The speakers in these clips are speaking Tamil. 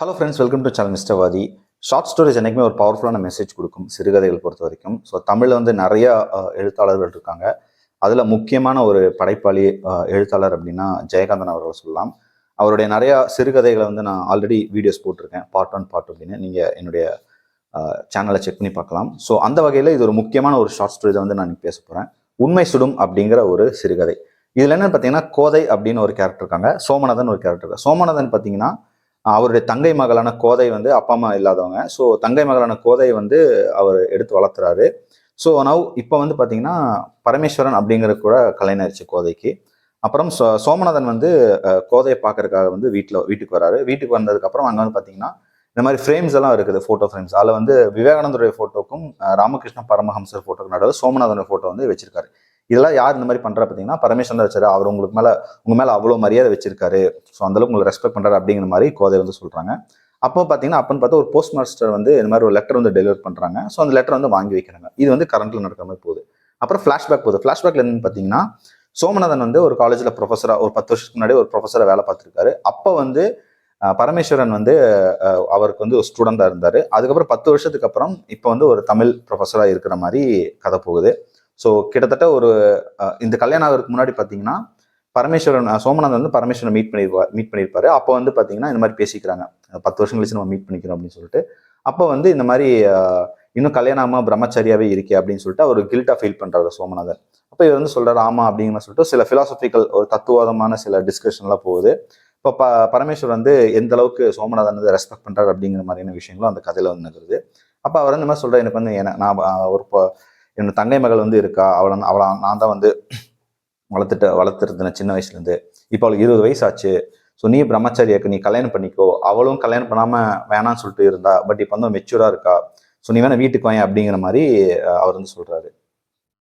Hello friends welcome to channel மிஸ்டவாதி short stories என்றைக்குமே ஒரு பவர்ஃபுல்லான மெசேஜ் கொடுக்கும் சிறுகதைகள் பொறுத்த வரைக்கும். ஸோ தமிழில் வந்து நிறைய எழுத்தாளர்கள் இருக்காங்க. அதில் முக்கியமான ஒரு படைப்பாளி எழுத்தாளர் அப்படின்னா ஜெயகாந்தன் அவர்களை சொல்லலாம். அவருடைய நிறையா சிறுகதைகளை வந்து நான் ஆல்ரெடி வீடியோஸ் போட்டிருக்கேன். பார்ட் ஒன் பார்ட் அப்படின்னு. நீங்கள் என்னுடைய சேனலை செக் பண்ணி பார்க்கலாம். ஸோ அந்த வகையில் இது ஒரு முக்கியமான ஒரு ஷார்ட் ஸ்டோரி வந்து நான் பேச போகிறேன் உண்மை சுடும் அப்படிங்கிற ஒரு சிறுகதை. இதில் என்னென்னு பார்த்தீங்கன்னா கோதை அப்படின்னு ஒரு கேரக்டர் இருக்காங்க. சோமநாதன் ஒரு கேரக்டர் சோமநாதன் பார்த்தீங்கன்னா அவருடைய தங்கை மகளான கோதை வந்து அப்பா அம்மா இல்லாதவங்க. ஸோ தங்கை மகளான கோதை வந்து அவர் எடுத்து வளர்த்துறாரு. ஸோ நவ் இப்போ வந்து பார்த்தீங்கன்னா பரமேஸ்வரன் அப்படிங்கிற கூட கல்யாணம் கோதைக்கு. அப்புறம் சோ சோமநாதன் வந்து கோதையை பார்க்கறதுக்காக வந்து வீட்டில் வீட்டுக்கு வராரு. வீட்டுக்கு வந்ததுக்கப்புறம் அங்கே வந்து பார்த்தீங்கன்னா இந்த மாதிரி ஃப்ரேம்ஸ் எல்லாம் இருக்குது ஃபோட்டோ ஃப்ரேம்ஸ் அதில் வந்து விவேகானந்தருடைய ஃபோட்டோக்கும் ராமகிருஷ்ண பரமஹம்சர் ஃபோட்டோக்கும் நடுவில் சோமநாதனுடைய ஃபோட்டோ வந்து வச்சிருக்காரு. இதெல்லாம் யார் இந்த மாதிரி பண்ணுறா பார்த்தீங்கன்னா பரமேஸ்வரன் வச்சாரு. அவர் உங்களுக்கு மேலே உங்க மேலே அவ்வளோ மரியாதை வச்சிருக்காரு. ஸோ அந்தளவுக்கு உங்களை ரெஸ்பெக்ட் பண்றாரு அப்படிங்கிற மாதிரி கோதை வந்து சொல்றாங்க. அப்போ பார்த்தீங்கன்னா அப்பன்னு பார்த்தா ஒரு போஸ்ட் மாஸ்டர் வந்து இந்த மாதிரி ஒரு லெட்டர் வந்து டெலிவர் பண்றாங்க. ஸோ அந்த லெட்டர் வந்து வாங்கி வைக்கிறாங்க. இது வந்து கரண்ட்ல நடக்கிற மாதிரி போகுது. அப்புறம் ஃபிளாஷ்பேக் போகுது. ஃபிளாஷ்பேக்ல என்னன்னு பார்த்தீங்கன்னா சோமநாதன் வந்து ஒரு காலேஜில் ப்ரொஃபஸரா ஒரு பத்து வருஷத்துக்கு முன்னாடி ஒரு ப்ரொஃபஸரா வேலை பார்த்துருக்காரு. அப்போ வந்து பரமேஸ்வரன் வந்து அவருக்கு வந்து ஒரு ஸ்டூடெண்டாக இருந்தார். அதுக்கப்புறம் பத்து வருஷத்துக்கு அப்புறம் இப்போ வந்து ஒரு தமிழ் ப்ரொஃபஸராக இருக்கிற மாதிரி கதை போகுது. ஸோ கிட்டத்தட்ட ஒரு இந்த கல்யாணம் ஆகிறதுக்கு முன்னாடி பார்த்தீங்கன்னா பரமேஸ்வரன் சோமநாதன் வந்து பரமேஸ்வரன் மீட் பண்ணிருப்பார் மீட் பண்ணியிருப்பாரு அப்போ வந்து பார்த்தீங்கன்னா இந்த மாதிரி பேசிக்கிறாங்க. பத்து வருஷம் கழிச்சு நம்ம மீட் பண்ணிக்கிறோம் அப்படின்னு சொல்லிட்டு. அப்போ வந்து இந்த மாதிரி இன்னும் கல்யாணம் பிரம்மச்சரியாவே இருக்கே அப்படின்னு சொல்லிட்டு அவர் கில்ட்டா ஃபீல் பண்றாரு சோமநாதன். அப்போ இவர் வந்து சொல்றாரு ஆமா அப்படிங்கிற சொல்லிட்டு சில பிலாசபிக்கல் ஒரு தத்துவாதமான சில டிஸ்கஷன்லாம் போகுது. இப்போ ப பரமேஸ்வர் வந்து எந்த அளவுக்கு சோமநாதன் வந்து ரெஸ்பெக்ட் பண்றாரு அப்படிங்கிற மாதிரியான விஷயங்களும் அந்த கதையில வந்து நடக்குது அப்போ அவர் வந்து இந்த மாதிரி சொல்றாரு எனக்கு வந்து என நான் ஒரு என்னோட தங்கை மகள் வந்து இருக்கா? அவளை அவளை நான் தான் வந்து வளர்த்துட்டு வளர்த்துருந்தேன் சின்ன வயசுலேருந்து. இப்போ அவளுக்கு இருபது வயசு ஆச்சு ஸோ நீ பிரம்மச்சாரியாக்கு நீ கல்யாணம் பண்ணிக்கோ. அவளும் கல்யாணம் பண்ணாமல் வேணாம்னு சொல்லிட்டு இருந்தா பட் இப்போ வந்து மெச்சூராக இருக்கா? ஸோ நீ வேணா வீட்டுக்கு வாங்க அப்படிங்கிற மாதிரி அவர் வந்து சொல்கிறாரு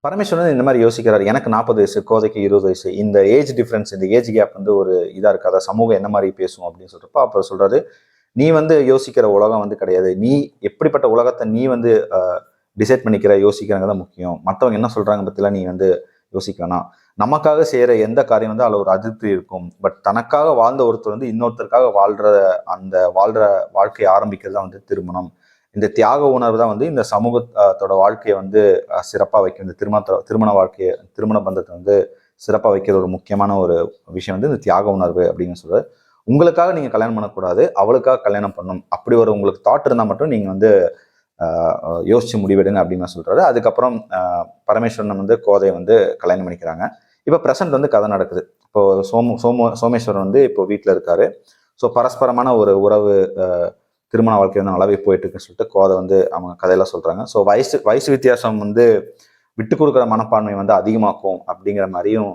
பரமேஸ்வரன் வந்து இந்த மாதிரி யோசிக்கிறார். எனக்கு நாற்பது வயசு கோதைக்கு இருபது வயசு. இந்த ஏஜ் டிஃப்ரென்ஸ் இந்த ஏஜ் கேப் வந்து ஒரு இதாக இருக்காதா சமூகம் என்ன மாதிரி பேசும் அப்படின்னு சொல்கிறப்ப அப்புறம் சொல்கிறாரு நீ வந்து யோசிக்கிற உலகம் வந்து கிடையாது. நீ எப்படிப்பட்ட உலகத்தை நீ வந்து டிசைட் பண்ணிக்கிற யோசிக்கிறாங்க தான் முக்கியம். மற்றவங்க என்ன சொல்கிறாங்க பற்றிலாம் நீ வந்து யோசிக்க வேணாம் நமக்காக செய்கிற எந்த காரியம் வந்து அதில் ஒரு அதிருப்தி இருக்கும். பட் தனக்காக வாழ்ந்த ஒருத்தர் வந்து இன்னொருத்தருக்காக வாழ்கிற அந்த வாழ்கிற வாழ்க்கையை ஆரம்பிக்கிறது தான் வந்து திருமணம். இந்த தியாக உணர்வு தான் வந்து இந்த சமூகத்தோட வாழ்க்கையை வந்து சிறப்பாக சிறப்பா வைக்கும். இந்த திருமணத்தோட திருமண வாழ்க்கையை திருமண பந்தத்தை வந்து சிறப்பாக வைக்கிற ஒரு முக்கியமான ஒரு விஷயம் வந்து இந்த தியாக உணர்வு அப்படின்னு சொல்றது. உங்களுக்காக நீங்கள் கல்யாணம் பண்ணக்கூடாது அவளுக்காக கல்யாணம் பண்ணணும். அப்படி ஒரு உங்களுக்கு தாட் இருந்தால் மட்டும் நீங்கள் வந்து யோசித்து யோசிச்சு முடிவெடுங்க அப்படின்னு நான் சொல்றாரு அதுக்கப்புறம் பரமேஸ்வரன் வந்து கோதையை வந்து கல்யாணம் பண்ணிக்கிறாங்க. இப்போ ப்ரெசன்ட் வந்து கதை நடக்குது. இப்போ சோமு சோமு சோமேஸ்வரன் வந்து இப்போ வீட்டில் இருக்காரு. ஸோ பரஸ்பரமான ஒரு உறவு திருமண வாழ்க்கை வந்து நல்லாவே போயிட்டு இருக்குன்னு சொல்லிட்டு கோதை வந்து அவங்க கதையெல்லாம் சொல்றாங்க. ஸோ வயசு வயசு வித்தியாசம் வந்து விட்டு கொடுக்குற மனப்பான்மை வந்து அதிகமாக்கும் அப்படிங்கிற மாதிரியும்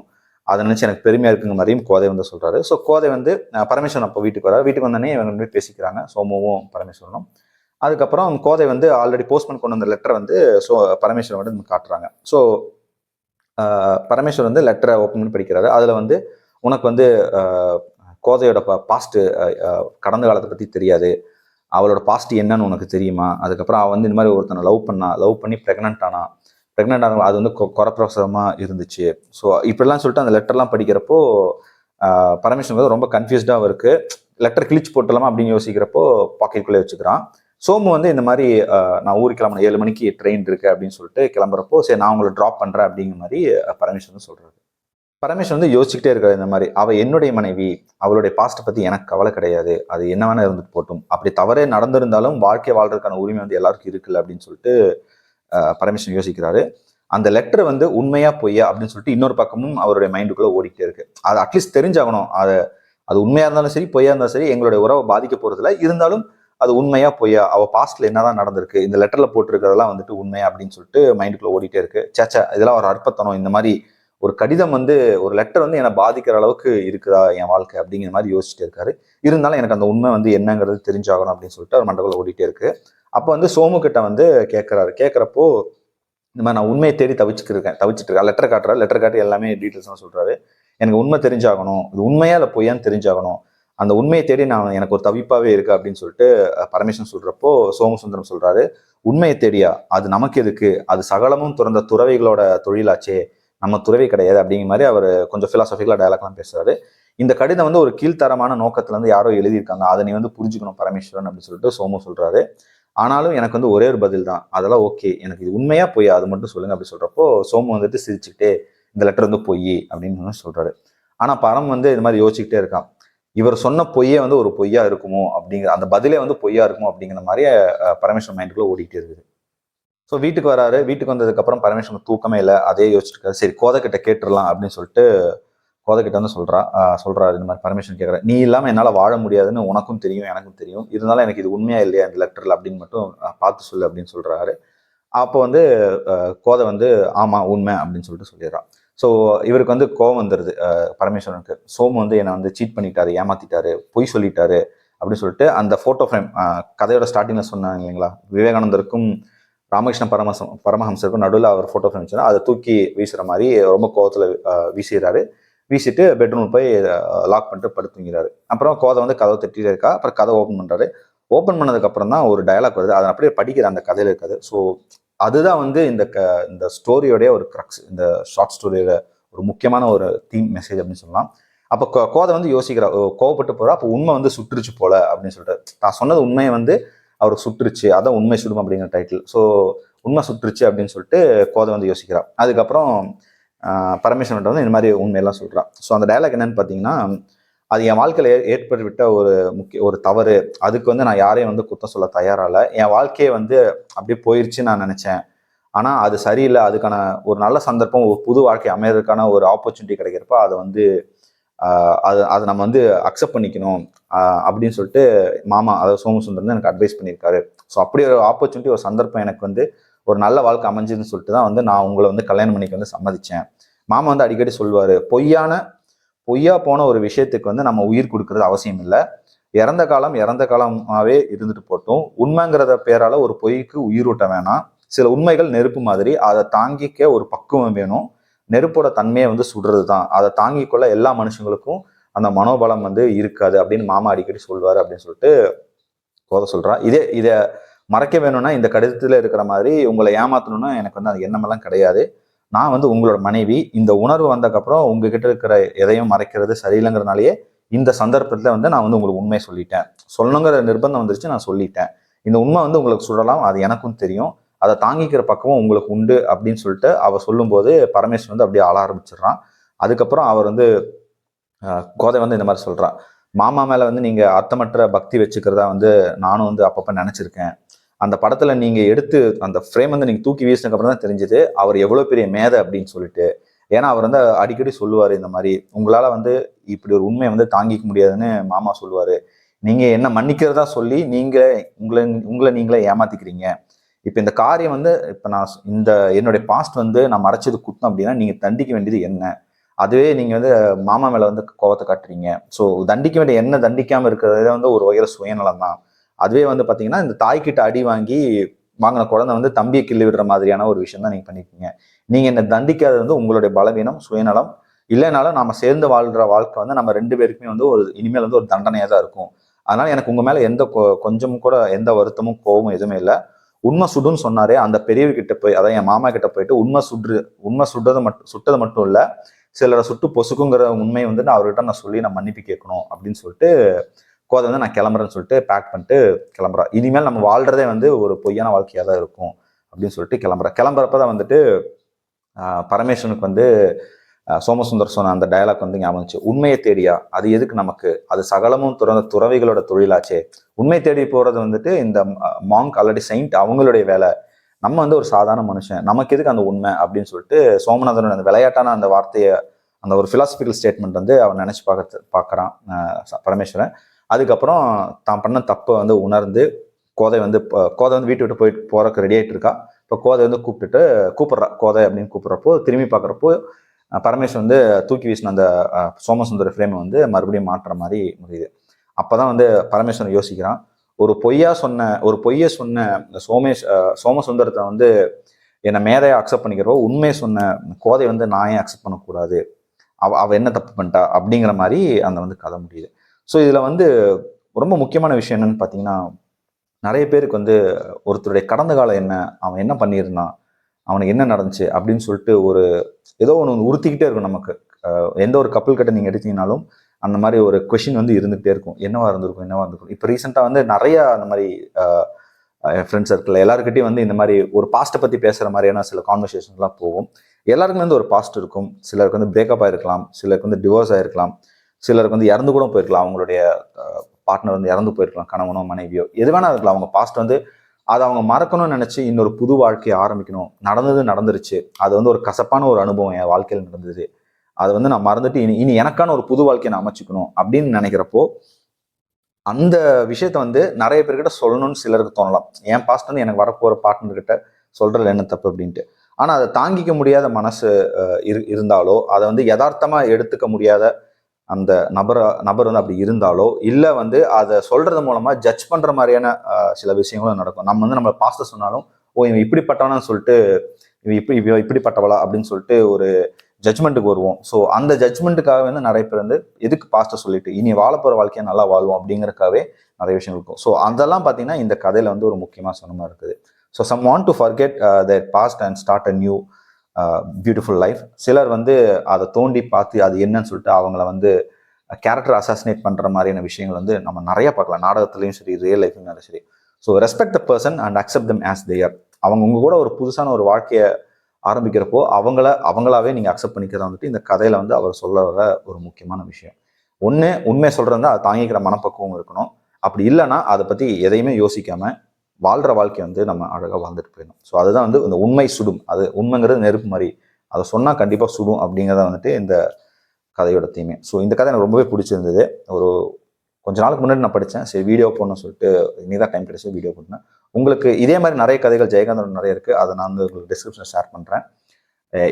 அதை நினச்சி எனக்கு பெருமையாக இருக்குங்கிற மாதிரியும் கோதை வந்து சொல்கிறாரு ஸோ கோதை வந்து பரமேஸ்வரன் அப்போ வீட்டுக்கு வர வீட்டுக்கு வந்தோடனே இவங்க பேசிக்கிறாங்க. சோமுவும் பரமேஸ்வரனும். அதுக்கப்புறம் கோதை வந்து ஆல்ரெடி போஸ்ட்மேன் கொண்டு வந்த லெட்டர் வந்து ஸோ பரமேஸ்வரன் வந்து காட்டுறாங்க. ஸோ பரமேஸ்வரன் வந்து லெட்டரை ஓப்பன் பண்ணி படிக்கிறாரு. அதில் வந்து உனக்கு வந்து கோதையோட பாஸ்ட்டு கடந்த காலத்தை பற்றி தெரியாது. அவளோட பாஸ்ட் என்னன்னு உனக்கு தெரியுமா? அதுக்கப்புறம் அவள் வந்து இந்த மாதிரி ஒருத்தனை லவ் பண்ணா லவ் பண்ணி ப்ரெக்னென்ட் ஆனா ப்ரெக்னென்ட் ஆன அது வந்து கொ- குறப்பிரசவமாக இருந்துச்சு. ஸோ இப்படிலாம் சொல்லிட்டு அந்த லெட்டர்லாம் படிக்கிறப்போ பரமேஸ்வரன் வந்து ரொம்ப கன்ஃபியூஸ்டாக இருக்குது லெட்டர் கிழிச்சு போட்டலாமா அப்படின்னு யோசிக்கிறப்போ பாக்கெட்டுக்குள்ளே வச்சுக்கிறான். சோமு வந்து இந்த மாதிரி நான் ஊருக்கு கிளம்புன ஏழு மணிக்கு ட்ரெயின் இருக்கு அப்படின்னு சொல்லிட்டு கிளம்புறப்போ சரி நான் உங்களை ட்ராப் பண்றேன் அப்படிங்கிற மாதிரி அஹ், பரமேஸ்வரன் சொல்றாரு. பரமேஸ்வரன் வந்து யோசிச்சுக்கிட்டே இருக்காரு இந்த மாதிரி அவ என்னுடைய மனைவி அவளுடைய பாஸ்ட்டை பத்தி எனக்கு கவலை கிடையாது அது என்ன வேணா இருந்துட்டு போட்டும். அப்படி தவறே நடந்திருந்தாலும் வாழ்க்கை வாழ்றதுக்கான உரிமை வந்து எல்லாருக்கும் இருக்குல்ல அப்படின்னு சொல்லிட்டு பரமேஷன் பரமேஸ்வரன் யோசிக்கிறாரு. அந்த லெட்டர் வந்து உண்மையா பொய்யா அப்படின்னு சொல்லிட்டு இன்னொரு பக்கமும் அவருடைய மைண்டுக்குள்ள ஓடிக்கிட்டே இருக்கு. அது அட்லீஸ்ட் தெரிஞ்சாகணும். அது அது உண்மையா இருந்தாலும் சரி பொய்யா இருந்தாலும் சரி எங்களுடைய உறவை பாதிக்க போகிறதில்ல இருந்தாலும் அது உண்மையா பொய்யா? அவள் பாஸ்ட்ல என்னதான் நடந்திருக்கு? இந்த லெட்டர்ல போட்டிருக்கிறதெல்லாம் வந்துட்டு உண்மையா அப்படின்னு சொல்லிட்டு மைண்டுக்குள்ள ஓடிட்டே இருக்கு. சேச்சா இதெல்லாம் ஒரு அற்பத்தனம். இந்த மாதிரி ஒரு கடிதம் வந்து ஒரு லெட்டர் வந்து என்னை பாதிக்கிற அளவுக்கு இருக்குதா என் வாழ்க்கை அப்படிங்கிற மாதிரி யோசிச்சுட்டு இருக்காரு. இருந்தாலும் எனக்கு அந்த உண்மை வந்து என்னங்கிறது தெரிஞ்சாகணும் அப்படின்னு சொல்லிட்டு அவர் மண்டபத்தில் ஓடிட்டே இருக்கு. அப்போ வந்து சோமு கிட்ட வந்து கேட்குறாரு கேட்குறப்போ இந்த மாதிரி நான் உண்மையை தேடி தவிச்சுட்டு இருக்கேன் தவிச்சிட்டு இருக்கேன். லெட்டர் காட்டுறாரு. லெட்டர் காட்டி எல்லாமே டீட்டெயில்ஸ்லாம் சொல்றாரு. எனக்கு உண்மை தெரிஞ்சாகணும். இது உண்மையா இல்லை பொய்யான்னு தெரிஞ்சாகணும். அந்த உண்மையை தேடி நான் எனக்கு ஒரு தவிப்பாவே இருக்கு அப்படின்னு சொல்லிட்டு பரமேஸ்வரன் சொல்றப்போ சோமசுந்தரம் சொல்றாரு உண்மையை தேடியா? அது நமக்கு எதுக்கு? அது சகலமும் துறந்த துறவிகளோட தொழிலாச்சே. நம்ம துறவி கிடையாது. அப்படிங்கிற மாதிரி அவர் கொஞ்சம் ஃபிலாசபிக்கலாக டயலாக்லாம் பேசுறாரு. இந்த கடிதம் வந்து ஒரு கீழ்த்தரமான நோக்கத்துல இருந்து யாரோ எழுதியிருக்காங்க. அதை நீ வந்து புரிஞ்சுக்கணும் பரமேஸ்வரன் அப்படின்னு சொல்லிட்டு சோமு சொல்றாரு. ஆனாலும் எனக்கு வந்து ஒரே ஒரு பதில் தான். அதெல்லாம் ஓகே. எனக்கு இது உண்மையா பொய் அது மட்டும் சொல்லுங்க அப்படி சொல்றப்போ சோமு வந்துட்டு சிரிச்சுக்கிட்டே இந்த லெட்டர் வந்து பொய் அப்படின்னு சொல்கிறாரு சொல்றாரு. ஆனா பரம் வந்து இது மாதிரி யோசிச்சுக்கிட்டே இருக்கான். இவர் சொன்ன பொய்யே வந்து ஒரு பொய்யா இருக்குமோ அப்படிங்கிற அந்த பதிலே வந்து பொய்யா இருக்குமோ அப்படிங்கிற மாதிரி பரமேஸ்வரன் மைண்டுக்குள்ள ஓடிட்டே இருக்குது. ஸோ வீட்டுக்கு வராரு. வீட்டுக்கு வந்ததுக்கப்புறம் பரமேஸ்வரன் தூக்கமே இல்லை. அதே யோசிச்சிருக்காரு. சரி கோதைக்கிட்ட கேட்டுடலாம் அப்படின்னு சொல்லிட்டு கோதைக்கிட்ட வந்து சொல்றா சொல்கிறாரு சொல்றாரு. இந்த மாதிரி பரமேஸ்வரன் கேட்குற நீ இல்லாமல் என்னால் வாழ முடியாதுன்னு உனக்கும் தெரியும் எனக்கும் தெரியும். இருந்தாலும் எனக்கு இது உண்மையா இல்லையா இந்த லெட்டரில் அப்படின்னு மட்டும் பார்த்து சொல்லு அப்படின்னு சொல்றாரு. அப்போ வந்து கோதை வந்து ஆமா உண்மை அப்படின்னு சொல்லிட்டு சொல்லிடுறான் ஸோ இவருக்கு வந்து கோவம் வந்துடுது பரமேஸ்வரனுக்கு. சோமு வந்து என்னை வந்து சீட் பண்ணிட்டாரு ஏமாத்திட்டாரு பொய் சொல்லிட்டாரு அப்படின்னு சொல்லிட்டு அந்த ஃபோட்டோ ஃப்ரேம் கதையோட ஸ்டார்டிங்ல சொன்னாங்க இல்லைங்களா? விவேகானந்தருக்கும் ராமகிருஷ்ண பரமசம் பரமஹம்சருக்கும் நடுவில் அவர் ஃபோட்டோ ஃப்ரேம் வச்சுன்னா அதை தூக்கி வீசுகிற மாதிரி ரொம்ப கோவத்தில் வீசிடுறாரு வீசிட்டு பெட்ரூம் போய் லாக் பண்ணிட்டு படுத்துங்கிறாரு. அப்புறம் கோதை வந்து கதவை தட்டிட்டே இருக்கா. அப்புறம் கதை ஓப்பன் பண்ணுறாரு ஓப்பன் பண்ணதுக்கப்புறம் தான் ஒரு டயலாக் வருது. அதை அப்படியே படிக்கிற அந்த கதையில் இருக்காது. ஸோ அதுதான் வந்து இந்த க இந்த ஸ்டோரியோடைய ஒரு க்ரக்ஸ் இந்த ஷார்ட் ஸ்டோரியோட ஒரு முக்கியமான ஒரு தீம் மெசேஜ் அப்படின்னு சொல்லலாம். அப்போ கோ- கோதை வந்து யோசிக்கிறா ஓ, கோவப்பட்டு போகிறா அப்போ உண்மை வந்து சுட்டுருச்சு போல அப்படின்னு சொல்லிட்டு. நான் சொன்னது உண்மையை வந்து அவருக்கு சுட்டுருச்சு அதான் உண்மை சுடும் அப்படிங்கிற டைட்டில் ஸோ உண்மை சுட்டுருச்சு அப்படின்னு சொல்லிட்டு கோதை வந்து யோசிக்கிறா. அதுக்கப்புறம் பரமேஸ்வரன் வந்து இந்த மாதிரி உண்மையெல்லாம் சொல்றான் ஸோ அந்த டைலாக் என்னன்னு பார்த்தீங்கன்னா அது என் வாழ்க்கையில் ஏற்பட்டுவிட்ட ஒரு முக்கிய ஒரு தவறு. அதுக்கு வந்து நான் யாரையும் வந்து குத்தம் சொல்ல தயாரா என் வாழ்க்கையை வந்து அப்படியே போயிடுச்சு நான் நினைச்சேன். ஆனால் அது சரியில்லை. அதுக்கான ஒரு நல்ல சந்தர்ப்பம் ஒரு புது வாழ்க்கை அமையறதுக்கான ஒரு ஆப்பர்ச்சுனிட்டி கிடைக்கிறப்ப அதை வந்து அது அதை நம்ம வந்து அக்செப்ட் பண்ணிக்கணும். அப்படின்னு சொல்லிட்டு மாமா அதாவது சோமசுந்தர் வந்து எனக்கு அட்வைஸ் பண்ணியிருக்காரு. ஸோ அப்படி ஒரு ஆப்பர்ச்சுனிட்டி ஒரு சந்தர்ப்பம் எனக்கு வந்து ஒரு நல்ல வாழ்க்கை அமைஞ்சதுன்னு சொல்லிட்டு தான் வந்து நான் உங்களை வந்து கல்யாணம் பண்ணிக்க வந்து சம்மதித்தேன் மாமா வந்து அடிக்கடி சொல்லுவார் பொய்யான பொய்யா போன ஒரு விஷயத்துக்கு வந்து நம்ம உயிர் கொடுக்கறது அவசியம் இல்லை. இறந்த காலம் இறந்த காலமாகவே இருந்துட்டு போட்டும். உண்மைங்கிறத பேரால ஒரு பொய்க்கு உயிரூட்ட வேணாம். சில உண்மைகள் நெருப்பு மாதிரி அதை தாங்கிக்க ஒரு பக்குவம் வேணும். நெருப்போட தன்மையை வந்து சுடுறது தான் அதை தாங்கிக் கொள்ள எல்லா மனுஷங்களுக்கும் அந்த மனோபலம் வந்து இருக்காது அப்படின்னு மாமா அடிக்கடி சொல்லுவார் அப்படின்னு சொல்லிட்டு கோத சொல்கிறான் இதே இதை மறைக்க வேணும்னா இந்த கடிதத்தில் இருக்கிற மாதிரி உங்களை ஏமாத்தணும்னா எனக்கு வந்து அது எண்ணமெல்லாம் கிடையாது. நான் வந்து உங்களோட மனைவி. இந்த உணர்வு வந்ததுக்கப்புறம் உங்ககிட்ட இருக்கிற எதையும் மறைக்கிறது சரியில்லைங்கிறனாலேயே இந்த சந்தர்ப்பத்தில் வந்து நான் வந்து உங்களுக்கு உண்மையை சொல்லிட்டேன். சொல்லணுங்கிற நிர்பந்தம் வந்துருச்சு நான் சொல்லிட்டேன். இந்த உண்மை வந்து உங்களுக்கு சுடலாம் அது எனக்கும் தெரியும். அதை தாங்கிக்கிற பக்கமும் உங்களுக்கு உண்டு அப்படின்னு சொல்லிட்டு அவ சொல்லும்போது பரமேஸ்வரன் வந்து அப்படியே ஆள ஆரம்பிச்சிடுறான். அதுக்கப்புறம் அவர் வந்து கோதை வந்து இந்த மாதிரி சொல்கிறான் மாமா மேலே வந்து நீங்கள் அர்த்தமற்ற பக்தி வச்சுக்கிறதா வந்து நானும் வந்து அப்பப்போ நினச்சிருக்கேன். அந்த படத்துல நீங்க எடுத்து அந்த ஃப்ரேம் வந்து நீங்க தூக்கி வீசினதுக்கு அப்புறம் தான் தெரிஞ்சது அவர் எவ்வளவு பெரிய மேதை அப்படின்னு சொல்லிட்டு. ஏன்னா அவர் வந்து அடிக்கடி சொல்லுவாரு இந்த மாதிரி உங்களால வந்து இப்படி ஒரு உண்மையை வந்து தாங்கிக்க முடியாதுன்னு மாமா சொல்லுவாரு. நீங்க என்ன மன்னிக்கிறதா சொல்லி நீங்க உங்களை உங்களை நீங்களே ஏமாத்திக்கிறீங்க. இப்போ இந்த காரியம் வந்து இப்போ நான் இந்த என்னுடைய பாஸ்ட் வந்து நான் மறைச்சது குத்தம் அப்படின்னா நீங்க தண்டிக்க வேண்டியது என்ன? அதுவே நீங்க வந்து மாமா மேல வந்து கோவத்தை காட்டுறீங்க. ஸோ தண்டிக்க வேண்டிய என்ன தண்டிக்காம இருக்கிறதே வந்து ஒரு வகையில சுயநலம் தான். அதுவே வந்து பார்த்தீங்கன்னா இந்த தாய்கிட்ட அடி வாங்கி வாங்கின குழந்தை வந்து தம்பியை கிள்ளி விடுற மாதிரியான ஒரு விஷயம் தான் நீங்கள் பண்ணியிருக்கீங்க நீங்கள் என்னை தண்டிக்காதது வந்து உங்களுடைய பலவீனம் சுயநலம். இல்லைனாலும் நாம் சேர்ந்து வாழ்கிற வாழ்க்கை வந்து நம்ம ரெண்டு பேருக்குமே வந்து ஒரு இனிமேல் வந்து ஒரு தண்டனையாக தான் இருக்கும். அதனால் எனக்கு உங்கள் மேலே எந்த கொ- கொஞ்சமும் கூட எந்த வருத்தமும் கோபமும் எதுவுமே இல்லை. உண்மை சுடுன்னு சொன்னாரே அந்த பெரியவர்கிட்ட போய் அதான் என் மாமா கிட்ட போயிட்டு உண்மை சுடு உண்மை சுடுறது மட்டும் சுட்டது மட்டும் இல்லை சிலரை சுட்டு பொசுக்குங்கிற உண்மையை வந்து நான் அவர்கிட்ட நான் சொல்லி நான் மன்னிப்பு கேட்கணும் அப்படின்னு சொல்லிட்டு கோதை வந்து நான் கிளம்புறேன்னு சொல்லிட்டு பேக் பண்ணிட்டு கிளம்புறா. இனிமேல் நம்ம வாழ்றதே வந்து ஒரு பொய்யான வாழ்க்கையாக தான் இருக்கும் அப்படின்னு சொல்லிட்டு கிளம்புறா. கிளம்புறப்ப தான் வந்துட்டு பரமேஸ்வனுக்கு பரமேஸ்வரனுக்கு வந்து சோமசுந்தர் சொன்ன அந்த டயலாக் வந்து ஞாபகம் வந்துச்சு. உண்மையை தேடியா? அது எதுக்கு நமக்கு? அது சகலமும் துறந்த துறவிகளோட தொழிலாச்சே. உண்மை தேடி போறது வந்துட்டு இந்த மாங்க் ஆல்ரெடி செயின்ட் அவங்களுடைய வேலை. நம்ம வந்து ஒரு சாதாரண மனுஷன். நமக்கு எதுக்கு அந்த உண்மை அப்படின்னு சொல்லிட்டு சோமநாதனோட அந்த விளையாட்டான அந்த வார்த்தையை அந்த ஒரு பிலாசபிக்கல் ஸ்டேட்மெண்ட் வந்து அவன் நினைச்சு பார்க்க பார்க்குறான் பரமேஸ்வரன். அதுக்கப்புறம் தான் பண்ண தப்பை வந்து உணர்ந்து கோதை வந்து கோதை வந்து வீட்டு விட்டு போயிட்டு போறதுக்கு ரெடி ஆகிட்டு இருக்கா? இப்போ கோதை வந்து கூப்பிட்டுட்டு கூப்பிடுறா கோதை அப்படின்னு கூப்பிட்றப்போ திரும்பி பார்க்குறப்போ பரமேஸ்வரன் வந்து தூக்கி வீசின அந்த சோமசுந்தர ஃப்ரேமை வந்து மறுபடியும் மாற்றுற மாதிரி முடியுது. அப்போ தான் வந்து பரமேஸ்வரன் யோசிக்கிறான் ஒரு பொய்யா சொன்ன ஒரு பொய்யை சொன்ன சோமேஷ் சோமசுந்தரத்தை வந்து என்னை மேதையை அக்செப்ட் பண்ணிக்கிறப்போ உண்மையை சொன்ன கோதை வந்து நான் ஏன் அக்செப்ட் பண்ணக்கூடாது? அவ அவள் என்ன தப்பு பண்ணிட்டா? அப்படிங்கிற மாதிரி அந்த வந்து கதை முடியுது. ஸோ இதில் வந்து ரொம்ப முக்கியமான விஷயம் என்னன்னு பார்த்தீங்கன்னா நிறைய பேருக்கு வந்து ஒருத்தருடைய கடந்த காலம் என்ன அவன் என்ன பண்ணியிருந்தான் அவனுக்கு என்ன நடந்துச்சு அப்படின்னு சொல்லிட்டு ஒரு ஏதோ ஒன்று உறுத்திக்கிட்டே இருக்கும் நமக்கு. எந்த ஒரு கப்பல் கிட்ட நீங்கள் எடுத்தீங்கனாலும் அந்த மாதிரி ஒரு கொஷின் வந்து இருந்துகிட்டே இருக்கும். என்னவா இருந்திருக்கும் என்னவா இருந்திருக்கும். இப்போ ரீசெண்டாக வந்து நிறைய அந்த மாதிரி என் ஃப்ரெண்ட்ஸ் சர்க்கிள் எல்லாருக்கிட்டையும் வந்து இந்த மாதிரி ஒரு பாஸ்ட்டை பற்றி பேசுகிற மாதிரியான சில கான்வர்சேஷன்லாம் போகும். எல்லாருக்குமே வந்து ஒரு பாஸ்ட் இருக்கும். சிலருக்கு வந்து பிரேக்கப் ஆகிருக்கலாம் சிலருக்கு வந்து டிவோர்ஸ் ஆகிருக்கலாம் சிலருக்கு வந்து இறந்து கூட போயிருக்கலாம். அவங்களுடைய பார்ட்னர் வந்து இறந்து போயிருக்கலாம். கணவனோ மனைவியோ எது வேணா இருக்கலாம். அவங்க பாஸ்ட் வந்து அதை அவங்க மறக்கணும்னு நினச்சி இன்னொரு புது வாழ்க்கையை ஆரம்பிக்கணும். நடந்தது நடந்துருச்சு. அது வந்து ஒரு கசப்பான ஒரு அனுபவம் என் வாழ்க்கையில் நடந்தது. அதை வந்து நான் மறந்துட்டு இனி இனி எனக்கான ஒரு புது வாழ்க்கையை நான் அமைச்சுக்கணும் அப்படின்னு நினைக்கிறப்போ அந்த விஷயத்த வந்து நிறைய பேர்கிட்ட சொல்லணும்னு சிலருக்கு தோணலாம். என் பாஸ்ட் வந்து எனக்கு வரப்போகிற பார்ட்னர்கிட்ட கிட்ட என்ன தப்பு அப்படின்ட்டு. ஆனால் அதை தாங்கிக்க முடியாத மனசு இரு- இருந்தாலோ அதை வந்து யதார்த்தமாக எடுத்துக்க முடியாத அந்த நபரை நபர் வந்து அப்படி இருந்தாலோ இல்லை வந்து அதை சொல்றது மூலமா ஜட்ஜ் பண்ற மாதிரியான சில விஷயங்களும் நடக்கும். நம்ம வந்து நம்ம பாஸ்ட சொன்னாலும் ஓ இவன் இப்படிப்பட்டவனான்னு சொல்லிட்டு இவன் இப்படி இவ இப்படிப்பட்டவளா? அப்படின்னு சொல்லிட்டு ஒரு ஜட்ஜ்மெண்ட்டுக்கு வருவோம். ஸோ அந்த ஜட்ஜ்மெண்ட்டுக்காக வந்து நிறைய பேர் வந்து எதுக்கு பாஸ்ட்டை சொல்லிட்டு? இனி வாழப்போற வாழ்க்கையை நல்லா வாழ்வோம். அப்படிங்கறக்காகவே நிறைய விஷயம் இருக்கும். ஸோ அதெல்லாம் பார்த்தீங்கன்னா இந்த கதையில வந்து ஒரு முக்கியமாக சொன்ன மாதிரி இருக்குது. So some want to forget that past and start a new beautiful life சிலர் வந்து அதை தோண்டி பார்த்து அது என்னன்னு சொல்லிட்டு அவங்கள வந்து கேரக்டர் அசாசினேட் பண்ணுற மாதிரியான விஷயங்கள் வந்து நம்ம நிறையா பார்க்கலாம். நாடகத்துலையும் சரி ரியல் லைஃப்லையும் சரி. So respect the person and accept them as their அவங்க உங்க கூட ஒரு புதுசான ஒரு வாழ்க்கையை ஆரம்பிக்கிறப்போ அவங்கள அவங்களாவே நீங்கள் அக்செப்ட் பண்ணிக்கிறதா வந்துட்டு இந்த கதையில் வந்து அவர் சொல்ல வர ஒரு முக்கியமான விஷயம். ஒன்று உண்மை சொல்கிறதா அதை தாங்கிக்கிற மனப்பக்குவம் இருக்கணும். அப்படி இல்லைன்னா அதை பற்றி எதையுமே யோசிக்காமல் வாழ்கிற வாழ்க்கையை வந்து நம்ம அழகாக வாழ்ந்துட்டு போயிடும் ஸோ அதுதான் வந்து இந்த உண்மை சுடும். அது உண்மைங்கிறது நெருப்பு மாதிரி. அதை சொன்னால் கண்டிப்பாக சுடும் அப்படிங்கிறத வந்துட்டு இந்த கதையோட தீமை. ஸோ இந்த கதை எனக்கு ரொம்பவே பிடிச்சிருந்தது. ஒரு கொஞ்ச நாளுக்கு முன்னாடி நான் படித்தேன் சரி வீடியோ போடணும்னு சொல்லிட்டு இன்னி தான் டைம் கிடைச்சி வீடியோ போட்டேன் உங்களுக்கு இதே மாதிரி நிறைய கதைகள் ஜெயகாந்தன் நிறைய இருக்குது அதை நான் வந்து உங்களுக்கு டிஸ்கிரிப்ஷன் ஷேர் பண்ணுறேன்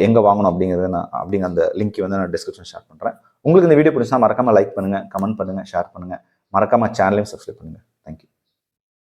எங்கே வாங்கணும் அப்படிங்கிறது நான் அப்படிங்கிற அந்த லிங்க் வந்து நான் டிஸ்கிரிப்ஷன் ஷேர் பண்ணுறேன் உங்களுக்கு இந்த வீடியோ பிடிச்சா மறக்காமல் லைக் பண்ணுங்கள் கமெண்ட் பண்ணுங்கள் ஷேர் பண்ணுங்கள் மறக்காம சேனலையும் சப்ஸ்கிரைப் பண்ணுங்கள்